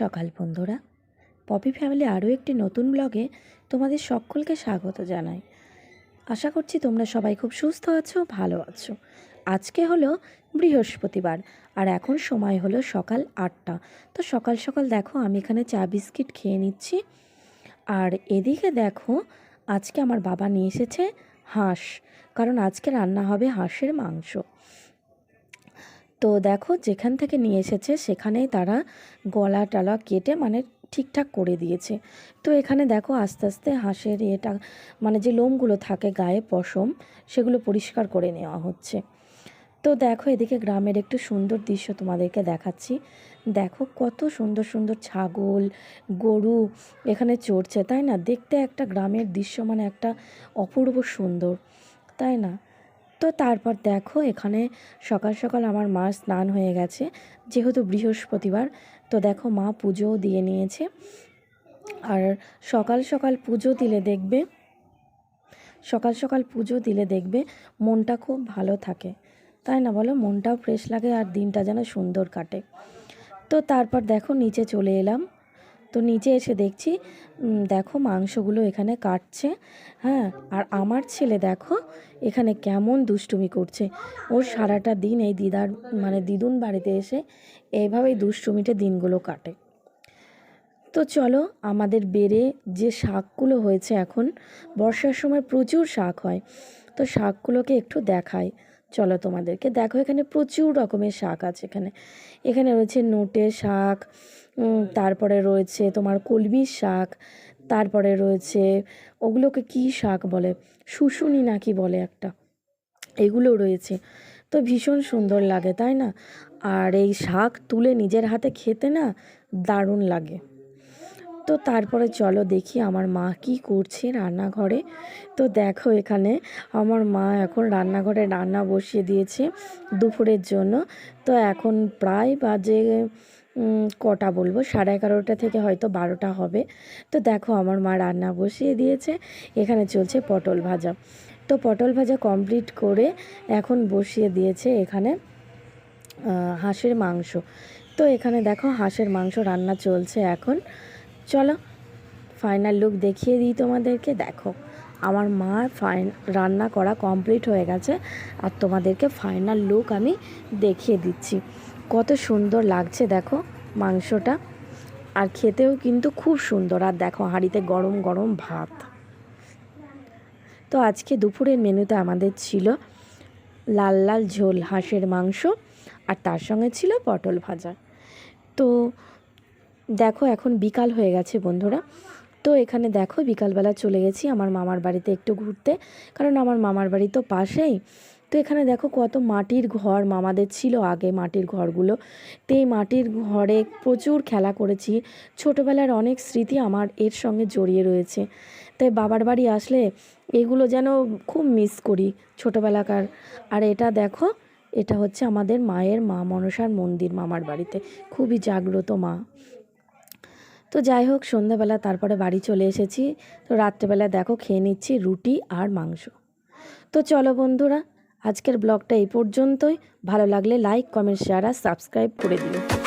সকাল বন্ধুরা। Poppy family আরও একটি নতুন ব্লগে তোমাদের সকলকে স্বাগত জানাই। আশা করছি তোমরা সবাই খুব সুস্থ আছো, ভালো আছো। আজকে হলো বৃহস্পতিবার আর এখন সময় হলো সকাল আটটা। তো সকাল সকাল দেখো আমি এখানে চা বিস্কিট খেয়ে নিচ্ছি। আর এদিকে দেখো আজকে আমার বাবা নিয়ে এসেছে হাঁস। কারণ আজকে রান্না হবে হাঁসের মাংস। তো দেখো যেখান থেকে নিয়ে এসেছে সেখানেই তারা গলা টালা কেটে মানে ঠিকঠাক করে দিয়েছে। তো এখানে দেখো আস্তে আস্তে হাঁসের এটা মানে যে লোমগুলো থাকে গায়ে পশম, সেগুলো পরিষ্কার করে নেওয়া হচ্ছে। তো দেখো এদিকে গ্রামের একটু সুন্দর দৃশ্য তোমাদেরকে দেখাচ্ছি। দেখো কত সুন্দর সুন্দর ছাগল, গরু এখানে চড়ছে, তাই না? দেখতে একটা গ্রামের দৃশ্য মানে একটা অপূর্ব সুন্দর, তাই না? তো তারপর দেখো এখানে সকাল সকাল আমার মা স্নান হয়ে গেছে, যেহেতু বৃহস্পতিবার, তো দেখো মা পুজোও দিয়ে নিয়েছে। আর সকাল সকাল পুজো দিলে দেখবে, সকাল সকাল পুজো দিলে দেখবে মনটা খুব ভালো থাকে। তাই না বলো? মনটাও ফ্রেশ লাগে আর দিনটা যেন সুন্দর কাটে। তো তারপর দেখো নিচে চলে এলাম। তো নিচে এসে দেখছি দেখো মাংসগুলো এখানে কাটছে হ্যাঁ? আর আমার ছেলে দেখো এখানে কেমন দুষ্টুমি করছে। ওর সারাটা দিন এই দিদার মানে দিদুন বাড়িতে এসে এইভাবেই দুষ্টুমিতে দিনগুলো কাটে। তো চলো, আমাদের বেড়ে যে শাকগুলো হয়েছে এখন, বর্ষার সময় প্রচুর শাক হয়। তো শাকগুলোকে একটু দেখাই। চলো তোমাদেরকে দেখো, এখানে প্রচুর রকমের শাক আছে এখানে। এখানে রয়েছে নোটে শাক তারপরে রয়েছে তোমার কলমির শাক, তারপরে রয়েছে ওগুলোকে কী শাক বলে? শুশুনি নাকি বলে একটা। এগুলো রয়েছে। তো ভীষণ সুন্দর লাগে, তাই না? আর এই শাক তুলে নিজের হাতে খেতে না দারুণ লাগে। তো তারপরে চলো দেখি আমার মা কি করছে রান্নাঘরে। তো দেখো এখানে আমার মা এখন রান্নাঘরে রান্না বসিয়ে দিয়েছে দুপুরের জন্য। তো এখন প্রায় বাজে কটা বলব? সাড়ে এগারোটা থেকে হয়তো বারোটা হবে। তো দেখো আমার মা রান্না বসিয়ে দিয়েছে। এখানে চলছে পটল ভাজা। তো পটল ভাজা কমপ্লিট করে এখন বসিয়ে দিয়েছে এখানে হাঁসের মাংস। তো এখানে দেখো হাঁসের মাংস রান্না চলছে এখন। চলো ফাইনাল লুক দেখিয়ে দিই তোমাদেরকে। দেখো, আমার মা ফাইন রান্না করা কমপ্লিট হয়ে গেছে, আর তোমাদেরকে ফাইনাল লুক আমি দেখিয়ে দিচ্ছি। কত সুন্দর লাগছে দেখো মাংসটা, আর খেতেও কিন্তু খুব সুন্দর। আর দেখো, হাঁড়িতে গরম গরম ভাত। তো আজকে দুপুরের মেনুতে আমাদের ছিল লাল লাল ঝোল, হাঁসের মাংস, আর তার সঙ্গে ছিল পটল ভাজা। তো দেখো এখন বিকাল হয়ে গেছে বন্ধুরা। তো এখানে দেখো বিকালবেলা চলে গেছি আমার মামার বাড়িতে একটু ঘুরতে, কারণ আমার মামার বাড়ি তো পাশেই। তো এখানে দেখো কত মাটির ঘর মামাদের ছিল আগে মাটির ঘরগুলো। তো এই মাটির ঘরে প্রচুর খেলা করেছি। ছোটোবেলার অনেক স্মৃতি আমার এর সঙ্গে জড়িয়ে রয়েছে। তাই বাবার বাড়ি আসলে এগুলো যেন খুব মিস করি ছোটোবেলাকার। আর এটা দেখো, এটা হচ্ছে আমাদের মায়ের মা মনসার মন্দির মামার বাড়িতে। খুবই জাগ্রত মা। তো যাই হোক, সন্ধ্যাবেলা তারপরে বাড়ি চলে এসেছি। তো রাত্রেবেলা দেখো, খেয়ে নিচ্ছি রুটি আর মাংস। তো চলো বন্ধুরা, আজকের ব্লগটা এই পর্যন্তই। ভালো লাগলে লাইক কমেন্ট শেয়ার আর সাবস্ক্রাইব করে দিও।